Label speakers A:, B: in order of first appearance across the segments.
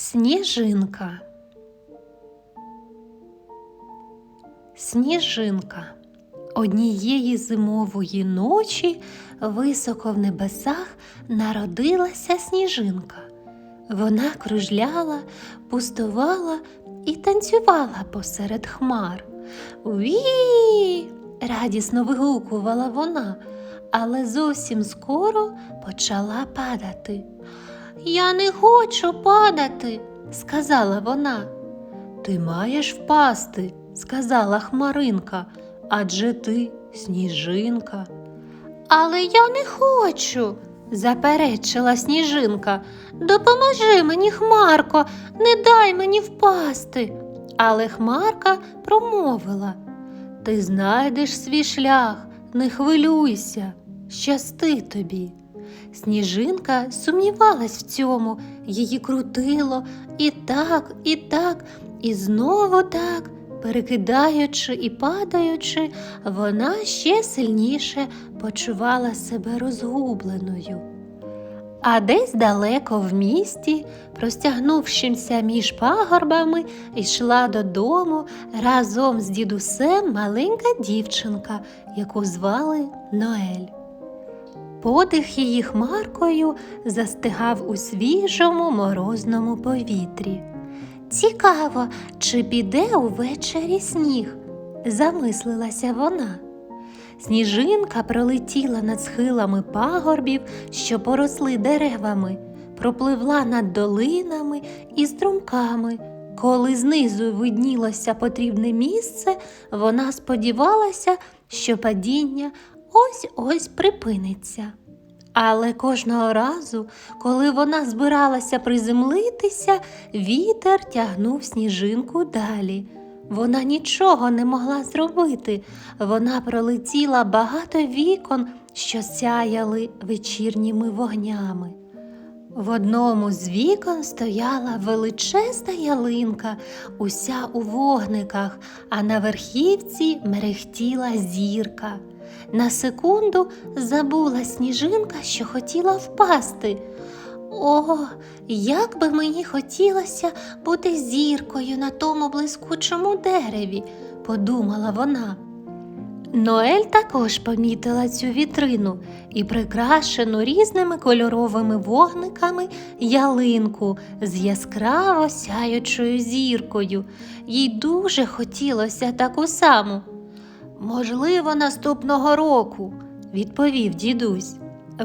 A: Сніжинка. Сніжинка. Однієї зимової ночі високо в небесах народилася сніжинка. Вона кружляла, пустувала і танцювала посеред хмар. Ві! радісно вигукувала вона, але зовсім скоро почала падати. Я не хочу падати, сказала вона. Ти маєш впасти, сказала Хмаринка, адже ти сніжинка. Але я не хочу, заперечила сніжинка. Допоможи мені, Хмарко, не дай мені впасти. Але Хмарка промовила Ти знайдеш свій шлях, не хвилюйся, щасти тобі. Сніжинка сумнівалась в цьому, її крутило і так, і так, і знову так, перекидаючи і падаючи, вона ще сильніше почувала себе розгубленою. А десь далеко в місті, простягнувшимся між пагорбами, йшла додому разом з дідусем маленька дівчинка, яку звали Ноель. Подих її хмаркою застигав у свіжому морозному повітрі. Цікаво, чи піде увечері сніг, замислилася вона. Сніжинка пролетіла над схилами пагорбів, що поросли деревами, пропливла над долинами і струмками. Коли знизу виднілося потрібне місце, вона сподівалася, що падіння ось-ось припиниться. Але кожного разу, коли вона збиралася приземлитися, вітер тягнув сніжинку далі. Вона нічого не могла зробити. Вона пролетіла багато вікон, що сяяли вечірніми вогнями. В одному з вікон стояла величезна ялинка, уся у вогниках, а на верхівці мерехтіла зірка. На секунду забула сніжинка, що хотіла впасти. О, як би мені хотілося бути зіркою на тому блискучому дереві, подумала вона. Ноель також помітила цю вітрину і прикрашену різними кольоровими вогниками ялинку з яскраво сяючою зіркою. Їй дуже хотілося таку саму. Можливо, наступного року, відповів дідусь.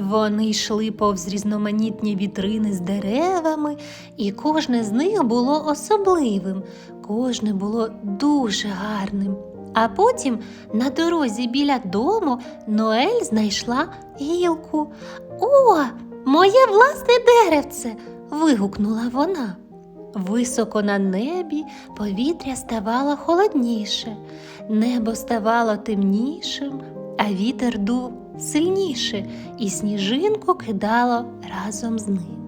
A: Вони йшли повз різноманітні вітрини з деревами, і кожне з них було особливим, кожне було дуже гарним. А потім на дорозі біля дому Ноель знайшла гілку. О, моє власне деревце. вигукнула вона. Високо на небі повітря ставало холодніше, небо ставало темнішим, а вітер дув сильніше, і сніжинку кидало разом з ним.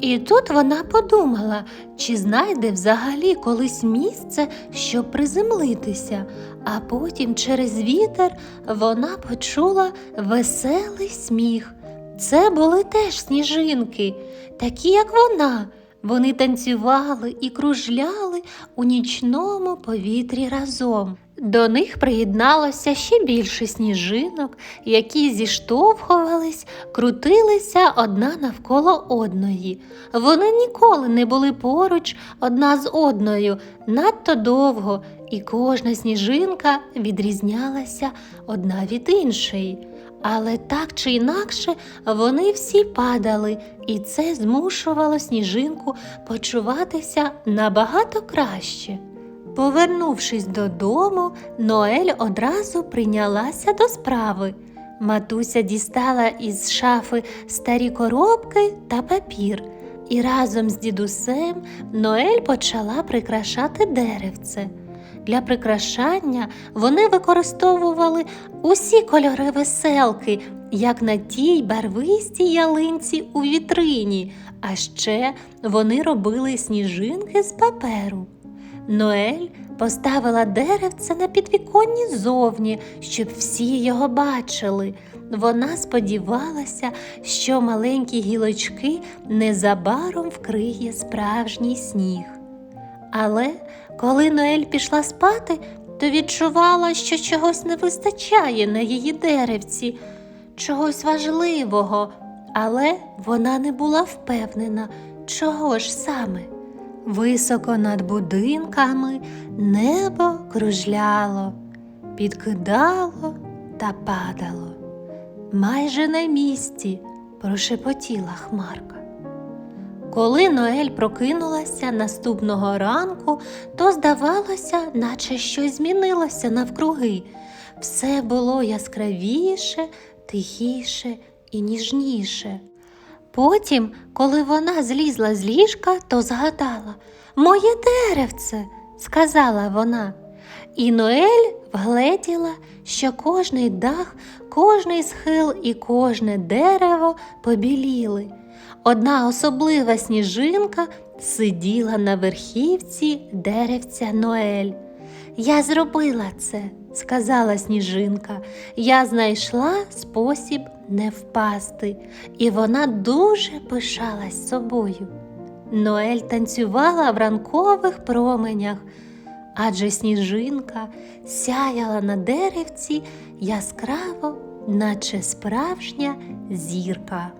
A: І тут вона подумала, чи знайде взагалі колись місце, щоб приземлитися, а потім через вітер вона почула веселий сміх. Це були теж сніжинки, такі, як вона. Вони танцювали і кружляли у нічному повітрі разом. До них приєдналося ще більше сніжинок, які зіштовхувались, крутилися одна навколо одної. Вони ніколи не були поруч одна з одною надто довго, і кожна сніжинка відрізнялася одна від іншої. Але так чи інакше вони всі падали, і це змушувало сніжинку почуватися набагато краще. Повернувшись додому, Ноель одразу прийнялася до справи. Матуся дістала із шафи старі коробки та папір, і разом з дідусем Ноель почала прикрашати деревце. Для прикрашання вони використовували усі кольори веселки, як на тій барвистій ялинці у вітрині, а ще вони робили сніжинки з паперу. Ноель поставила деревце на підвіконні зовні, щоб всі його бачили. Вона сподівалася, що маленькі гілочки незабаром вкриє справжній сніг. Але коли Ноель пішла спати, то відчувала, що чогось не вистачає на її деревці, чогось важливого, але вона не була впевнена, чого ж саме. Високо над будинками небо кружляло, підкидало та падало. Майже на місці прошепотіла хмарка. Коли Ноель прокинулася наступного ранку, то здавалося, наче щось змінилося навкруги. Все було яскравіше, тихіше і ніжніше. Потім, коли вона злізла з ліжка, то згадала Моє деревце, сказала вона. І Ноель вгледіла, що кожний дах, кожний схил і кожне дерево побіліли. Одна особлива сніжинка сиділа на верхівці деревця Ноель. Я зробила це, сказала сніжинка. Я знайшла спосіб не впасти, і вона дуже пишалась собою. Ноель танцювала в ранкових променях, адже сніжинка сяяла на деревці яскраво, наче справжня зірка.